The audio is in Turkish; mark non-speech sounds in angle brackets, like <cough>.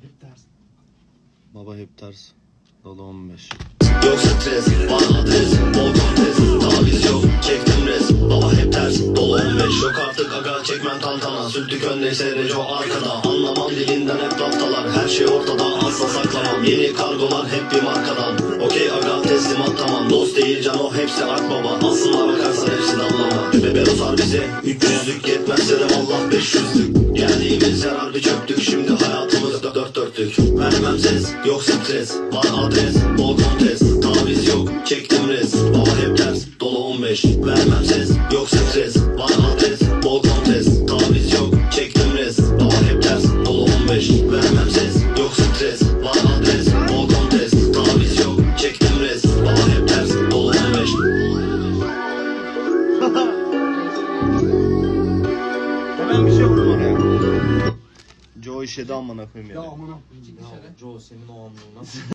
hep ters. Baba hep ters. Dolu 15. Yok stres, var adres, bol kontes Taviz yok, çektim res Baba hep ters, dolu 15 Yok artık aga çekmem tantana. Sültük öndeyse reco arkada. Anlamam dilinden hep laftalar Her şey ortada asla saklamam. Yeni kargolar hep bir markadan. Okey aga teslimat tamam. Dost değil can o hepsi akbaba Aslına bakarsan hepsi dallama Bebe uzar bize. 300'lük yetmezse de vallah 500'lük Geldiğimiz yer harbi çöktük Ses yok stres. Var adres bol kontes Taviz yok çektim res. Baba hep ters dolu 15 Vermem ses yok stres Joe işedi amına koyayım Ya ya. amına koyayım ya. Joe senin o anlığına. <laughs>